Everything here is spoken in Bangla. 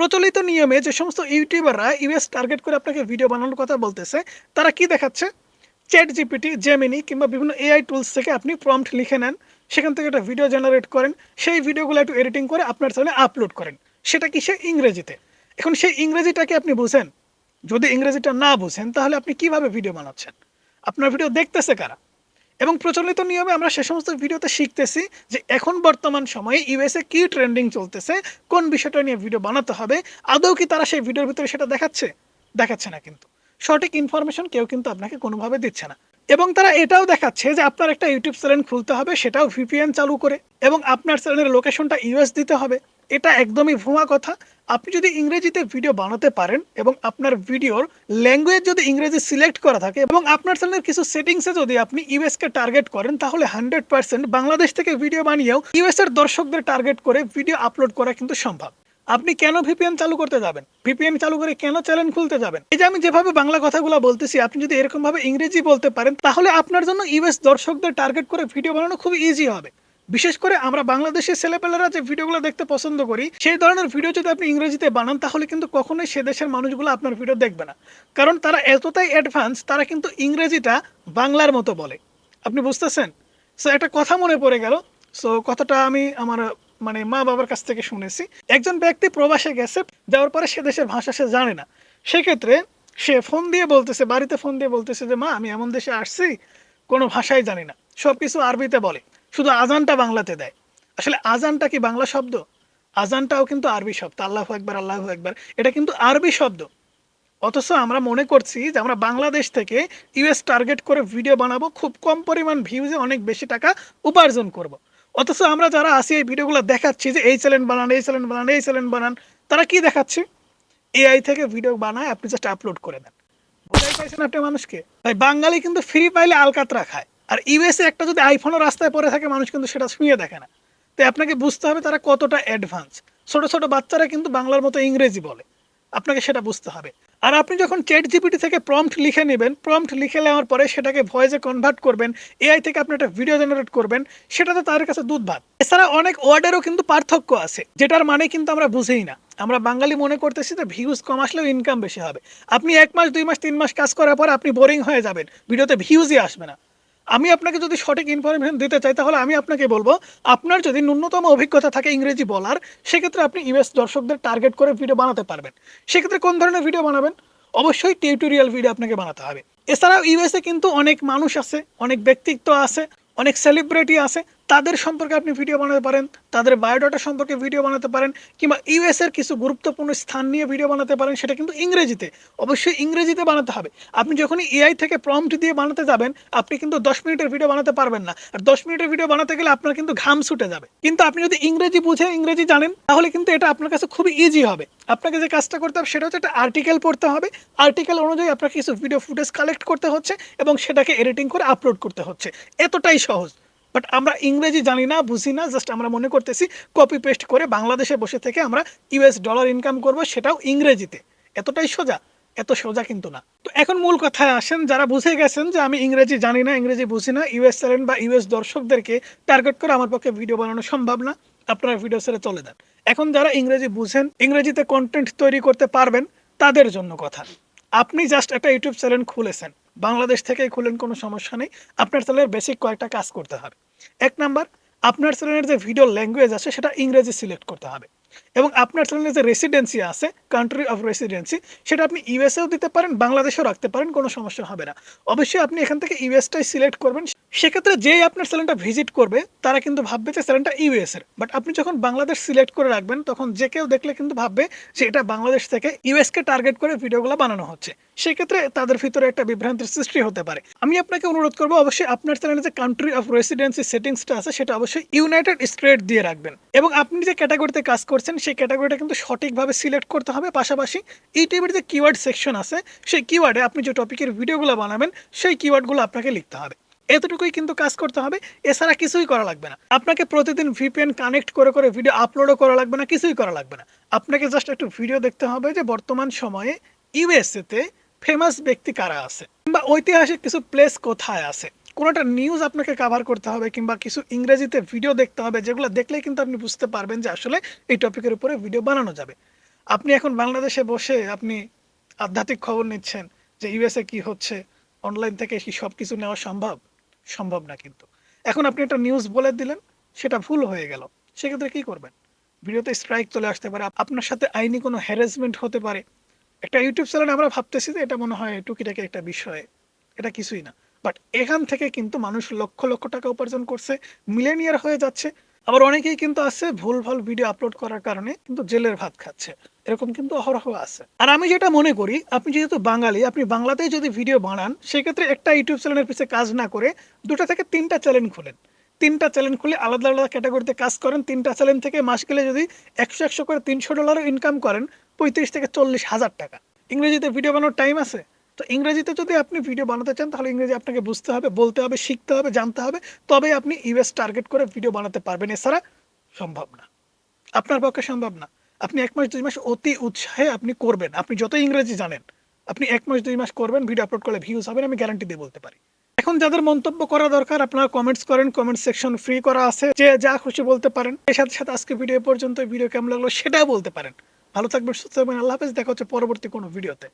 প্রচলিত নিয়মে যে সমস্ত ইউটিউবাররা ইউএস টার্গেট করে আপনাকে ভিডিও বানানোর কথা বলতেছে, তারা কি দেখাচ্ছে? চ্যাট জিপিটি জেমিনি কিংবা বিভিন্ন এআই টুলস থেকে আপনি প্রম্পট লিখে নেন, সেখান থেকে একটা ভিডিও জেনারেট করেন, সেই ভিডিওগুলো একটু এডিটিং করে আপনার চ্যানেলে আপলোড করেন। সেটা কি সে ইংরেজিতে? এখন সেই ইংরেজিটাকে আপনি বুঝেন। যদি ইংরেজিটা না বুঝেন, তাহলে আপনি কীভাবে ভিডিও বানাচ্ছেন? আপনার ভিডিও দেখতেছে কারা? এবং প্রচলিত নিয়মে আমরা সে সমস্ত ভিডিওতে শিখতেছি যে এখন বর্তমান সময়ে ইউএসএ কি ট্রেন্ডিং চলতেছে, কোন বিষয়টা নিয়ে ভিডিও বানাতে হবে, আদৌ কি তারা সেই ভিডিওর ভিতরে সেটা দেখাচ্ছে? দেখাচ্ছে না কিন্তু। সঠিক ইনফরমেশন কেউ কিন্তু আপনাকে কোনোভাবে দিচ্ছে না। এবং তারা এটাও দেখাচ্ছে যে আপনার একটা ইউটিউব চ্যানেল খুলতে হবে, সেটাও ভিপিএন চালু করে এবং আপনার চ্যানেলের লোকেশনটা ইউএস দিতে হবে। এটা একদমই ভুয়া কথা। আপনি যদি ইংরেজিতে ভিডিও বানাতে পারেন এবং আপনার ভিডিওর ল্যাঙ্গুয়েজ যদি ইংরেজি সিলেক্ট করা থাকে এবং আপনার চ্যানেলের কিছু সেটিংসে যদি আপনি ইউএসকে টার্গেট করেন, তাহলে হান্ড্রেড পার্সেন্ট বাংলাদেশ থেকে ভিডিও বানিয়েও ইউএস এর দর্শকদের টার্গেট করে ভিডিও আপলোড করা কিন্তু সম্ভব। আপনি কেন ভিপিএন চালু করতে যাবেন? ভিপিএন চালু করে কেন চ্যানেল খুলতে যাবেন? এই যে আমি যেভাবে বাংলা কথাগুলো বলতেছি, আপনি যদি এরকম ভাবে ইংরেজি বলতে পারেন, তাহলে আপনার জন্য ইউএস দর্শকদের টার্গেট করে ভিডিও বানানো খুব ইজি হবে। বিশেষ করে আমরা বাংলাদেশের ছেলেপেলেরা যে ভিডিওগুলো দেখতে পছন্দ করি, সেই ধরনের ভিডিও যদি আপনি ইংরেজিতে বানান, তাহলে কিন্তু কখনোই সে দেশের মানুষগুলো আপনার ভিডিও দেখবে না। কারণ তারা এতটাই অ্যাডভান্স তারা কিন্তু ইংরেজিটা বাংলার মতো বলে। আপনি বুঝতেছেন? সো একটা কথা মনে পড়ে গেল। সো কথাটা আমি আমার মানে মা বাবার কাছ থেকে শুনেছি। একজন ব্যক্তি প্রবাসে গেছে, যাওয়ার পরে সে দেশের ভাষা সে জানে না। সেক্ষেত্রে সে ফোন দিয়ে বলতেছে, বাড়িতে ফোন দিয়ে বলতেছে যে, মা, আমি এমন দেশে আসছি, কোনো ভাষাই জানি না। সব কিছু আরবিতে বলে। শুধু আজানটা বাংলাতে দেয়। আসলে আজানটা কি বাংলা শব্দ? আজানটাও কিন্তু আরবি শব্দ। আল্লাহ একবার আল্লাহ একবার এটা কিন্তু আরবি শব্দ। অথচ আমরা মনে করছি যে আমরা বাংলাদেশ থেকে ইউএস টার্গেট করে ভিডিও বানাবো, খুব কম পরিমাণ ভিউজে অনেক বেশি টাকা উপার্জন করব। অথচ আমরা যারা আসি এই ভিডিওগুলো দেখাচ্ছি যে এই চ্যানেল বানান, এই চ্যানেল বানান, এই চ্যানেল বানান, তারা কি দেখাচ্ছে? এআই থেকে ভিডিও বানায় আপনি জাস্ট আপলোড করে দেন। বোঝাই পাইছেন আপনি মানুষকে? তাই বাঙালি কিন্তু ফ্রি পাইলে আলকাতরা খায়। আর ইউএসএ একটা যদি আইফোনও রাস্তায় পড়ে থাকে, মানুষ কিন্তু সেটা শুয়ে দেখে না। তাই আপনাকে বুঝতে হবে তারা কতটা অ্যাডভান্স ছোট ছোট বাচ্চারা কিন্তু বাংলার মতো ইংরেজি বলে। আপনাকে সেটা বুঝতে হবে। আর আপনি যখন চ্যাট জিপিটি থেকে প্রম্পট লিখে নেবেন প্রম্পট লিখে নেওয়ার পরে সেটাকে ভয়েসে কনভার্ট করবেন এআই থেকে আপনি একটা ভিডিও জেনারেট করবেন সেটা তো তার কাছে দুধ ভাত। এছাড়া অনেক ওয়ার্ডেরও কিন্তু পার্থক্য আছে, যেটার মানে কিন্তু আমরা বুঝেই না। আমরা বাঙালি মনে করতেছি যে ভিউজ কম আসলেও ইনকাম বেশি হবে। আপনি এক মাস, দুই মাস, তিন মাস কাজ করার পর আপনি বোরিং হয়ে যাবেন। ভিডিওতে ভিউজই আসবে না। আমি আপনাকে যদি সঠিক ইনফরমেশন দিতে চাই, তাহলে আমি আপনাকে বলব, আপনার যদি ন্যূনতম অভিজ্ঞতা থাকে ইংরেজি বলার, সেক্ষেত্রে আপনি ইউএস দর্শকদের টার্গেট করে ভিডিও বানাতে পারবেন। সেক্ষেত্রে কোন ধরনের ভিডিও বানাবেন? অবশ্যই টিউটোরিয়াল ভিডিও আপনাকে বানাতে হবে। এছাড়াও ইউএসএ কিন্তু অনেক মানুষ আছে, অনেক ব্যক্তিত্ব আছে, অনেক সেলিব্রিটি আছে তাদের সম্পর্কে আপনি ভিডিও বানাতে পারেন, তাদের বায়োডাটা সম্পর্কে ভিডিও বানাতে পারেন, কিংবা ইউএস এর কিছু গুরুত্বপূর্ণ স্থান নিয়ে ভিডিও বানাতে পারেন, সেটা কিন্তু ইংরেজিতে। অবশ্যই ইংরেজিতে বানাতে হবে। আপনি যখনই এআই থেকে প্রম্পট দিয়ে বানাতে যাবেন, আপনি কিন্তু দশ মিনিটের ভিডিও বানাতে পারবেন না। আর দশ মিনিটের ভিডিও বানাতে গেলে আপনার কিন্তু ঘাম ছুটে যাবে। কিন্তু আপনি যদি ইংরেজি বুঝে ইংরেজি জানেন, তাহলে কিন্তু এটা আপনার কাছে খুবই ইজি হবে। আপনাকে যে কাজটা করতে হবে, সেটা হচ্ছে একটা আর্টিকেল পড়তে হবে। আর্টিকেল অনুযায়ী আপনাকে কিছু ভিডিও ফুটেজ কালেক্ট করতে হচ্ছে এবং সেটাকে এডিটিং করে আপলোড করতে হচ্ছে। এতটাই সহজ। বাট আমরা ইংরেজি জানি না, বুঝি না জাস্ট আমরা মনে করতেছি কপি পেস্ট করে বাংলাদেশে বসে থেকে আমরা ইউএস ডলার ইনকাম করব সেটাও ইংরেজিতে। এতটাই সোজা, এত সোজা কিন্তু না। তো এখন মূল কথায় আসেন, যারা বুঝে গেছেন যে আমি ইংরেজি জানি না, ইংরেজি বুঝি না ইউএস চ্যানেল বা ইউএস দর্শকদেরকে টার্গেট করে আমার পক্ষে ভিডিও বানানো সম্ভব না, আপনারা ভিডিও ছেড়ে চলে যান। এখন যারা ইংরেজি বুঝেন, ইংরেজিতে কন্টেন্ট তৈরি করতে পারবেন, তাদের জন্য কথা। আপনি জাস্ট একটা ইউটিউব চ্যানেল খুলেছেন বাংলাদেশ থেকে খুলেন, কোনো সমস্যা নেই। আপনার চ্যানেলের বেসিক কয়েকটা কাজ করতে হবে। এক নাম্বার, আপনার চ্যানেলের যে ভিডিও ল্যাঙ্গুয়েজ আছে, সেটা ইংরেজি সিলেক্ট করতে হবে। এবং আপনার চ্যানেলের যে রেসিডেন্সি আছে কান্ট্রি অফ রেসিডেন্সি সেটা আপনি ইউএসএও দিতে পারেন, বাংলাদেশেও রাখতে পারেন, কোনো সমস্যা হবে না। অবশ্যই আপনি এখান থেকে ইউএসটাই সিলেক্ট করবেন। সেক্ষেত্রে যেই আপনার চ্যানেলটা ভিজিট করবে, তারা কিন্তু ভাববে যে চ্যানেলটা ইউএস এর বাট আপনি যখন বাংলাদেশ সিলেক্ট করে রাখবেন, তখন যে কেউ দেখলে কিন্তু ভাববে যে এটা বাংলাদেশ থেকে ইউএসকে টার্গেট করে ভিডিওগুলো বানানো হচ্ছে। সেক্ষেত্রে তাদের ভিতরে একটা বিভ্রান্তির সৃষ্টি হতে পারে। আমি আপনাকে অনুরোধ করব, অবশ্যই আপনার চ্যানেলে যে কান্ট্রি অফ রেসিডেন্সি সেটিংসটা আছে, সেটা অবশ্যই ইউনাইটেড স্টেট দিয়ে রাখবেন। এবং আপনি যে ক্যাটাগরিতে কাজ করছেন সেই ক্যাটাগরিটা কিন্তু সঠিকভাবে সিলেক্ট করতে হবে। পাশাপাশি ইউটিউবের যে কিওয়ার্ড সেকশন আছে, সেই কিওয়ার্ডে আপনি যে টপিকের ভিডিওগুলো বানাবেন, সেই কিওয়ার্ডগুলো আপনাকে লিখতে হবে। এতটুকুই কিন্তু কাজ করতে হবে। এছাড়া কিছুই করা লাগবে না। আপনাকে প্রতিদিন ভিপিএন কানেক্ট করে করে ভিডিও আপলোডও করা লাগবে না, কিছুই করা লাগবে না। আপনাকে জাস্ট একটু ভিডিও দেখতে হবে যে বর্তমান সময়ে ইউএসএতে ফেমাস ব্যক্তি কারা আছে? কিংবা ঐতিহাসিক কিছু প্লেস কোথায় আছে? কোনোটা নিউজ আপনাকে কাভার করতে হবে কিংবা কিছু ইংরেজিতে ভিডিও দেখতে হবে, যেগুলো দেখলেই কিন্তু আপনি বুঝতে পারবেন যে আসলে এই টপিকের উপরে ভিডিও বানানো যাবে। আপনি এখন বাংলাদেশে বসে আপনি আধ্যাত্মিক খবর নিচ্ছেন যে ইউএসএ কি হচ্ছে অনলাইন থেকে কি সব কিছু নেওয়া সম্ভব? সম্ভব না কিন্তু। এখন আপনি একটা নিউজ বলে দিলেন, সেটা ভুল হয়ে গেল। সেক্ষেত্রে কি করবেন? ভিডিওতে স্ট্রাইক চলে আসতে পারে। আপনার সাথে আইনি কোনো হ্যারাসমেন্ট হতে পারে। একটা ইউটিউব চ্যানেলে আমরা ভাবতেছি যে এটা মনে হয় টুকিটাকি একটা বিষয়। এটা কিছুই না। বাট এখান থেকে কিন্তু মানুষ লক্ষ লক্ষ টাকা উপার্জন করছে মিলেনিয়ার হয়ে যাচ্ছে। আবার অনেকেই কিন্তু আছে ভুল ভালো ভিডিও আপলোড করার কারণে কিন্তু জেলের ভাত খাচ্ছে। এরকম কিন্তু অহরহ আছে। আর আমি যেটা মনে করি, আপনি যেহেতু বাঙালি, আপনি বাংলাতেই যদি ভিডিও বানান, সেক্ষেত্রে একটা ইউটিউব চ্যানেলের পিছিয়ে কাজ না করে দুটো থেকে তিনটা চ্যানেল খুলেন। তিনটা চ্যানেল খুলে আলাদা আলাদা ক্যাটাগরিতে কাজ করেন। তিনটা চ্যানেল থেকে মাস গেলে যদি একশো একশো করে তিনশো ডলারও ইনকাম করেন, পঁয়ত্রিশ থেকে চল্লিশ হাজার টাকা। ইংরেজিতে ভিডিও বানানোর টাইম আছে? তো ইংরেজিতে যদি আপনি ভিডিও বানাতে চান, তাহলে ইংরেজি আপনাকে বুঝতে হবে, বলতে হবে, শিখতে হবে, জানতে হবে। তবে আপনি ইউএস টার্গেট করে ভিডিও বানাতে পারবেন। এছাড়া সম্ভব না। আপনার পক্ষে সম্ভব না। আপনি এক মাস, দুই মাস অতি উৎসাহে আপনি করবেন। আপনি যত ইংরেজি জানেন, আপনি এক মাস, দুই মাস করবেন ভিডিও আপলোড করলে ভিউজ হবেন আমি গ্যারান্টি দিয়ে বলতে পারি। এখন যাদের মন্তব্য করা দরকার, আপনারা কমেন্টস করেন কমেন্ট সেকশন ফ্রি করা আছে। যে যা খুশি বলতে পারেন। এর সাথে সাথে আজকে ভিডিও পর্যন্ত ভিডিও কেমন লাগল সেটাও বলতে পারেন। ভালো থাকবেন, সুস্থ থাকবেন। আল্লাহ হাফেজ। দেখা হচ্ছে পরবর্তী কোনো ভিডিওতে